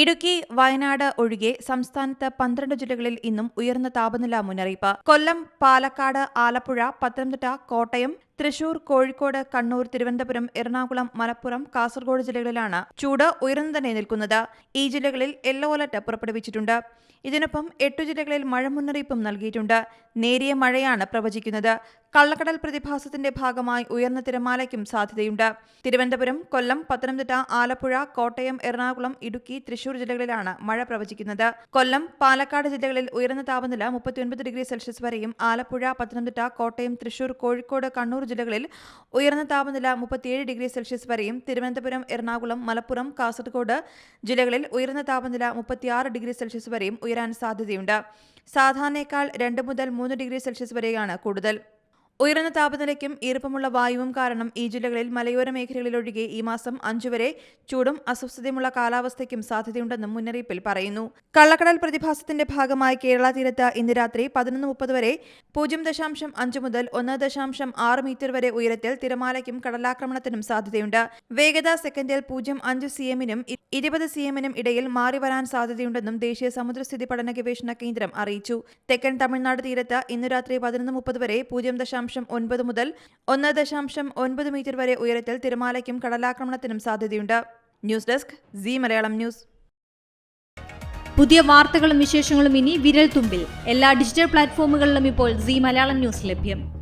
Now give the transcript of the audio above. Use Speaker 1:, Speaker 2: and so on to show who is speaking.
Speaker 1: ഇടുക്കി വയനാട് ഒഴികെ സംസ്ഥാനത്ത് പന്ത്രണ്ട് ജില്ലകളിൽ ഇന്നും ഉയർന്ന താപനില മുന്നറിയിപ്പ്. കൊല്ലം പാലക്കാട് ആലപ്പുഴ പത്തനംതിട്ട കോട്ടയം തൃശൂർ കോഴിക്കോട് കണ്ണൂർ തിരുവനന്തപുരം എറണാകുളം മലപ്പുറം കാസർഗോഡ് ജില്ലകളിലാണ് ചൂട് ഉയർന്നു തന്നെ നിൽക്കുന്നത്. ഈ ജില്ലകളിൽ യെല്ലോ അലർട്ട് പുറപ്പെടുവിച്ചിട്ടുണ്ട്. ഇതിനൊപ്പം എട്ടു ജില്ലകളിൽ മഴ മുന്നറിയിപ്പും നൽകിയിട്ടുണ്ട്. നേരിയ മഴയാണ് പ്രവചിക്കുന്നത്. കള്ളക്കടൽ പ്രതിഭാസത്തിന്റെ ഭാഗമായി ഉയർന്ന തിരമാലയ്ക്കും സാധ്യതയുണ്ട്. തിരുവനന്തപുരം കൊല്ലം പത്തനംതിട്ട ആലപ്പുഴ കോട്ടയം എറണാകുളം ഇടുക്കി തൃശൂർ ജില്ലകളിലാണ് മഴ പ്രവചിക്കുന്നത്. കൊല്ലം പാലക്കാട് ജില്ലകളിൽ ഉയർന്ന താപനില മുപ്പത്തിയൊൻപത് ഡിഗ്രി സെൽഷ്യസ് വരെയും ആലപ്പുഴ പത്തനംതിട്ട കോട്ടയം തൃശൂർ കോഴിക്കോട് കണ്ണൂർ ജില്ലകളിൽ ഉയർന്ന താപനില മുപ്പത്തിയേഴ് ഡിഗ്രി സെൽഷ്യസ് വരെയും തിരുവനന്തപുരം എറണാകുളം മലപ്പുറം കാസർഗോഡ് ജില്ലകളിൽ ഉയർന്ന താപനില മുപ്പത്തിയാറ് ഡിഗ്രി സെൽഷ്യസ് വരെയും ഉയരാൻ സാധ്യതയുണ്ട്. സാധാരണയേക്കാൾ രണ്ട് മുതൽ മൂന്ന് ഡിഗ്രി സെൽഷ്യസ് വരെയാണ് കൂടുതൽ. ഉയർന്ന താപനിലയ്ക്കും ഈർപ്പമുള്ള വായുവും കാരണം ഈ ജില്ലകളിൽ മലയോര മേഖലകളിലൊഴികെ ഈ മാസം അഞ്ചു വരെ ചൂടും അസ്വസ്ഥതയുമുള്ള കാലാവസ്ഥയ്ക്കും സാധ്യതയുണ്ടെന്നും മുന്നറിയിപ്പിൽ പറയുന്നു. കള്ളക്കടൽ പ്രതിഭാസത്തിന്റെ ഭാഗമായി കേരള തീരത്ത് ഇന്ന് രാത്രി പതിനൊന്ന് മുപ്പത് വരെ പൂജ്യം ദശാംശം അഞ്ച് മുതൽ ഒന്ന് ദശാംശം ആറ് മീറ്റർ വരെ ഉയരത്തിൽ തിരമാലയ്ക്കും കടലാക്രമണത്തിനും സാധ്യതയുണ്ട്. വേഗത സെക്കൻഡിൽ പൂജ്യം അഞ്ച് സി എമ്മിനും ഇരുപത് സി എമ്മിനും ഇടയിൽ മാറി വരാൻ സാധ്യതയുണ്ടെന്നും ദേശീയ സമുദ്രസ്ഥിതി പഠന ഗവേഷണ കേന്ദ്രം അറിയിച്ചു. തെക്കൻ തമിഴ്നാട് തീരത്ത് ഇന്ന് രാത്രി പതിനൊന്ന് മുപ്പത് വരെ പൂജ്യം ദശാംശം ഒൻപത് മുതൽ ഒന്ന് ദശാംശം ഒൻപത് മീറ്റർ വരെ ഉയരത്തിൽ തിരമാലയ്ക്കും കടലാക്രമണത്തിനും സാധ്യതയുണ്ട്. News desk C Malayalam news.
Speaker 2: പുതിയ വാർത്തകളും വിശേഷങ്ങളും ഇനി വിരൽ തുമ്പിൽ എല്ലാ ഡിജിറ്റൽ പ്ലാറ്റ്ഫോമുകളിലും ഇപ്പോൾ സി മലയാളം ന്യൂസ് ലഭ്യം.